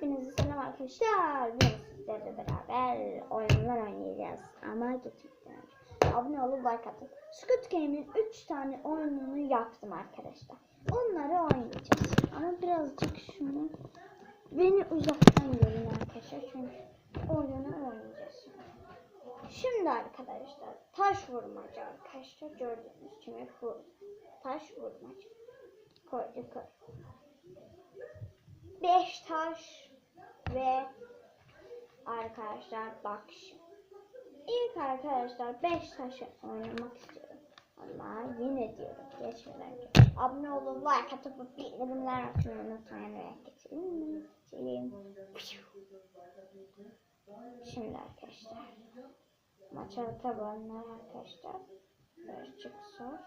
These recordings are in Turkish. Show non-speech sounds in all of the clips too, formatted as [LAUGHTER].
Hepinize selam arkadaşlar. Bugün sizlerle beraber oyunlar oynayacağız. Ama geçmeden önce abone olup like atın. Squid Game'in 3 tane oyununu yaptım arkadaşlar. Onları oynayacağız. Ama birazcık şunu beni uzaktan görün arkadaşlar. Çünkü oyunu oynayacağız. Şimdi arkadaşlar taş vurmaca arkadaşlar gördüğünüz gibi bu taş vurmaca. Koyduk. 5 taş ve arkadaşlar bak şimdi. İlk arkadaşlar 5 taşı oynamak istiyorum. Ama yine diyorum geçmeden önce abone olun, like atıp bildirimler açmayı unutmayın ve geçelim. Şimdi arkadaşlar maça tabanlar arkadaşlar. Birazcık zor.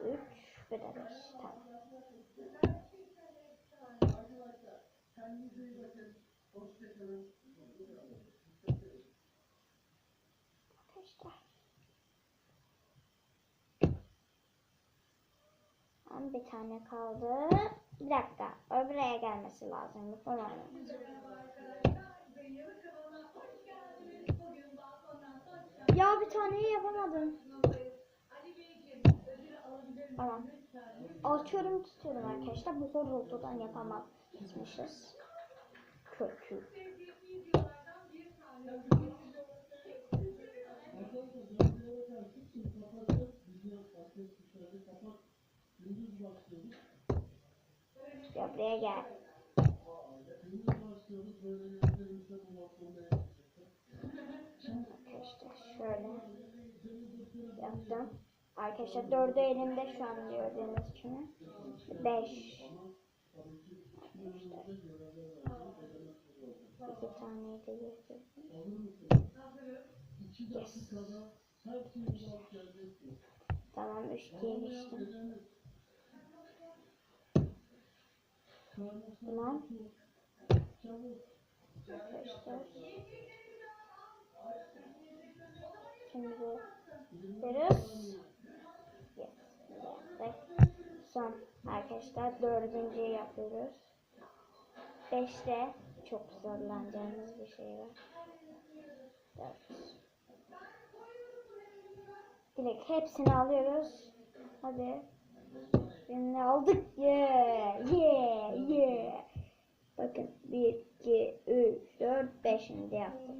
Üç, bir de beş. Tamam. Arkadaşlar. Tamam, bir tane kaldı. Bir dakika. Öbüreye gelmesi lazım. Bu oynaması. Ya bir taneyi yapamadım. Tamam. Açıyorum tutuyorum arkadaşlar. Bu zor olduğundan yapamazmışız. Kötü. Ya buraya gel. Arkadaşlar şöyle yaptım. Arkadaşlar dördü elimde şu an gördüğünüz. Beş. Arkadaşlar. İki taneyi de getirdim. Yes. Tamam üç diye geçtim. Tamam. Arkadaşlar. Arkadaşlar dördüncüyü yapıyoruz. Beşte çok zorlanacağımız bir şey var. Dört. Direkt hepsini alıyoruz. Hadi. Birini aldık. Yeah. Yeah. Yeah. Bakın 1, 2, 3, 4, 5'ini de yaptık.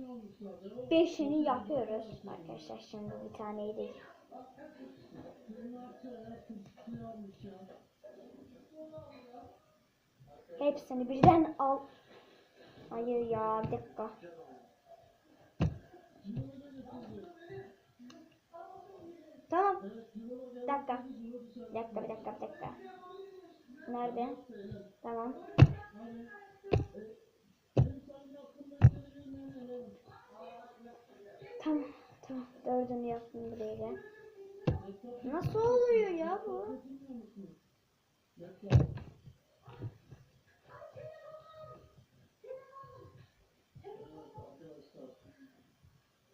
Beşini yapıyoruz arkadaşlar. Şimdi bir taneyi de Hepsini birden al. Hayır ya bir dakika. Tamam. Bir dakika. Bir dakika bir dakika bir dakika. Nerede? Tamam tamam. Dördünü yaptım buraya gel. Nasıl oluyor ya bu?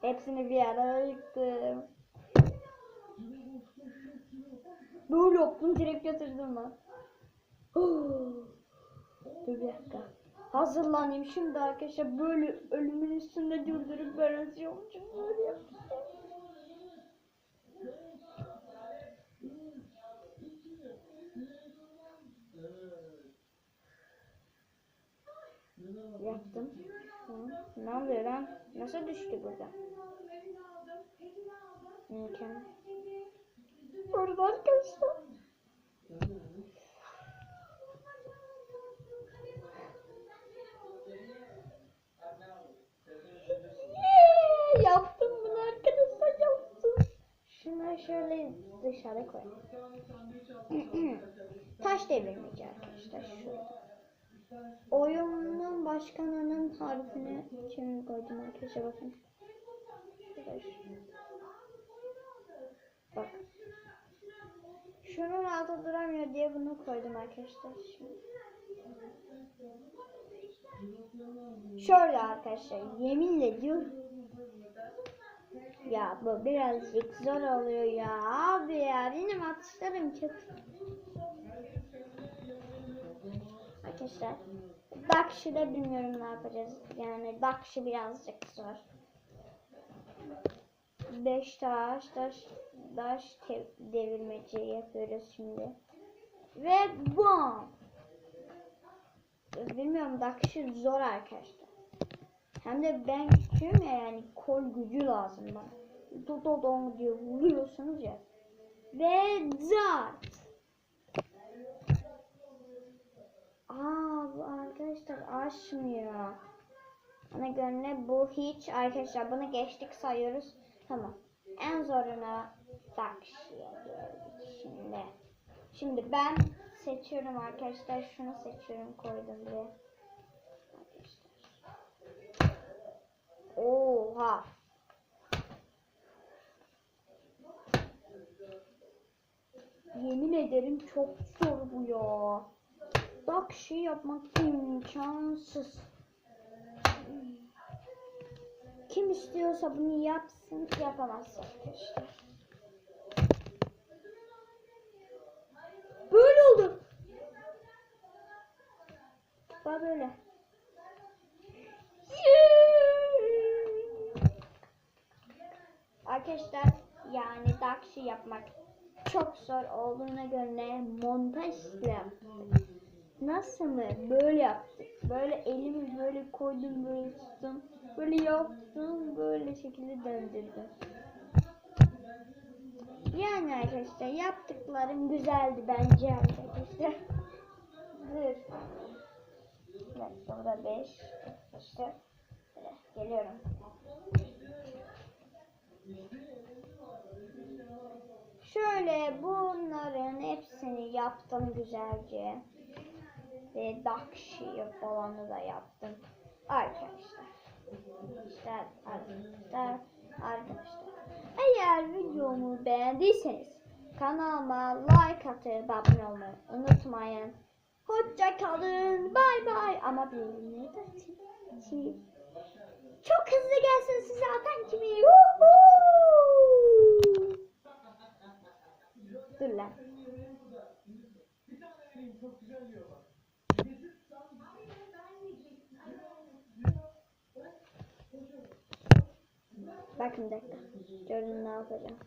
Hepsini bir araya yıktım. Böyle yaptım direkt götürdüm ben. [GASPS] Dur bir dakika. Hazırlanayım şimdi arkadaşlar böyle ölümün üstünde durdurup ben atıyormuşum böyle yapacağım. Yaptım. Ne oluyor lan? Nasıl düştü burada? Mükemmel. Orada arkadaşlar. Yeah! Yaptım bunu arkadaşlar yaptım. Şunu şöyle dışarı koy. [CLEARS THROAT] Taş devirmeci arkadaşlar şurada. Oyunun başkanının harfini şimdi koydum arkadaşlar bakın. Bak. Şunun altı duramıyor diye bunu koydum arkadaşlar. Şimdi. Şöyle arkadaşlar yeminle diyorum. Ya bu birazcık zor oluyor ya abi ya yine atışlarım kötü. Arkadaşlar Dakşi'de bilmiyorum ne yapacağız. Yani Dakşi birazcık zor. 5 taş, taş, taş devirmeci yapıyoruz şimdi. Ve bam! Bilmiyorum Dakşi zor arkadaşlar. Hem de ben küçüğüm ya yani kol gücü lazım bana. Do do diye vuruyorsunuz ya. Ve zart. Aa bu aşmıyor. Bana göre bu hiç arkadaşlar bunu geçtik sayıyoruz. Tamam. En zoruna geldik şimdi. Şimdi ben seçiyorum arkadaşlar. Şunu seçiyorum koydum. Arkadaşlar. Oha. Yemin ederim çok zor bu ya. Bak şey yapmak imkansız. Kim istiyorsa bunu yapsın yapamaz arkadaşlar. Böyle oldu. Bak böyle. Arkadaşlar yani dakşi yapmak çok zor olduğuna göre montajla yaptık. Nasıl mı? Böyle yaptık. Böyle elimi böyle koydum böyle tuttum. Böyle yaptım böyle şekilde döndürdüm. Yani arkadaşlar yaptıklarım güzeldi bence arkadaşlar. Dur. Evet burada 5. İşte geliyorum. Şöyle bunların hepsini yaptım güzelce. Ve Dakşi falanı da yaptım. Arkadaşlar. İşte arkadaşlar. Arkadaşlar. Eğer videomu beğendiyseniz kanalıma like atıp abone olmayı unutmayın. Hoşça kalın. Bay bay. Ama bilmeyi de. Çok hızlı gelsin size atan kimi. Woohoo! Dur lan. Bakın bir dakika. Gördün ne yapacağım.